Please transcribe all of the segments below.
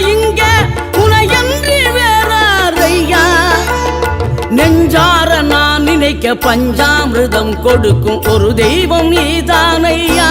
இங்க உனையன்றி வேறாரையா? நெஞ்சார நான் நினைக்க பஞ்சாமிர்தம் கொடுக்கும் ஒரு தெய்வம் நீதானையா?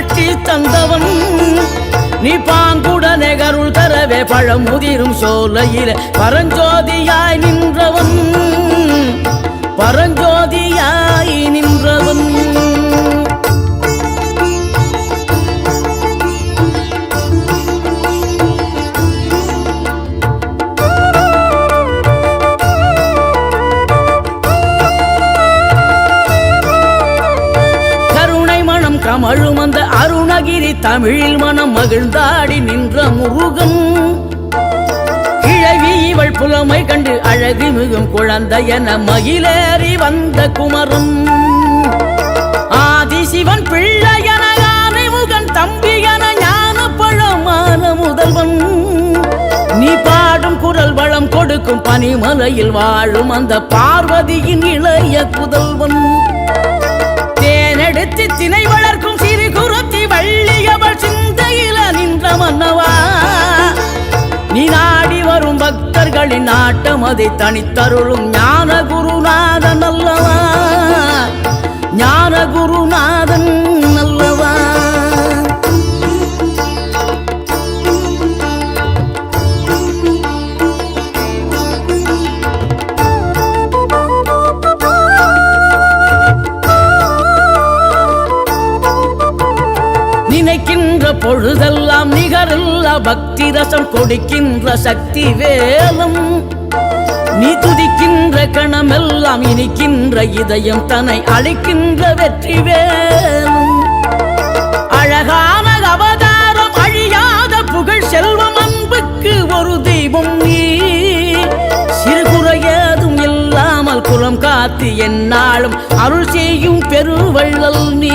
காட்டி தந்தவன். நீ பாங்குடனே கருள் தரவே பழம் முதிரும் சோலையில. பரஞ்சோதியாய் நின்றவன். பரஞ்சோதியாய் நின்றவன். மனம் அந்த அருணகிரி தமிழில் மனம் மகிழ்ந்தாடி நின்ற முருகன். கிழவி இவள் புலமை கண்டு அழகு மிகும் குழந்தை என மகிழேறி வந்த குமரன். ஆதிசிவன் பிள்ளை என முகன் தம்பி என ஞான பழமான முதல்வன். நீ பாடும் குரல் வளம் கொடுக்கும் பனிமலையில் வாழும் அந்த பார்வதியின் இளைய புதல்வன். நாட்டம் தனித்தருளும் ஞான குருநாதன் அல்லவா? ஞான குருநாதன் அல்லவா? நினைக்கின்ற பொழுதெல்லாம் நிகரில்ல பக்தி ரசம் கொடுக்கின்ற சக்தி வேலம். நீ துதிக்கின்ற கணமெல்லாம் இனிக்கின்ற இதயம் தன்னை அழைக்கின்ற வெற்றி வேலும் அழகான அவதாரம் அழியாத புகழ் செல்வம் அன்புக்கு ஒரு தெய்வம் நீ. சிறுகுறையதும் இல்லாமல் குலம் காத்து என்னாலும் அருள் செய்யும் பெருவள்ளல் நீ.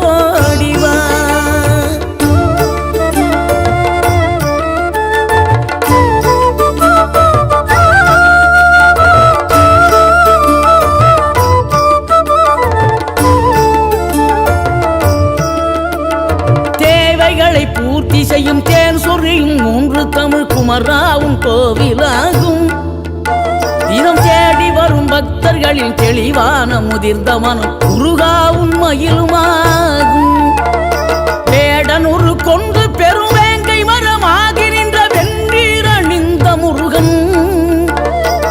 திசையும் தேன் சொரியும் மூன்று தமிழ் குமராவும் கோவிலாகும். தினம் தேடி வரும் பக்தர்களின் தெளிவான முதிர்ந்த மனம் குருகாவும் மயிலுமாகும். வேடனுரு கொண்டு பெரும் வேங்கை மரமாகி நின்ற வென்றீர் அணிந்த முருகன்.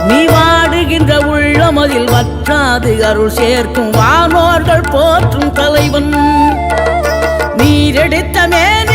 நீ வாடுகின்ற உள்ளமதில் வற்றாது அருள் சேர்க்கும் வானோர்கள் போற்றும் தலைவன். நீரெடுத்த மேன்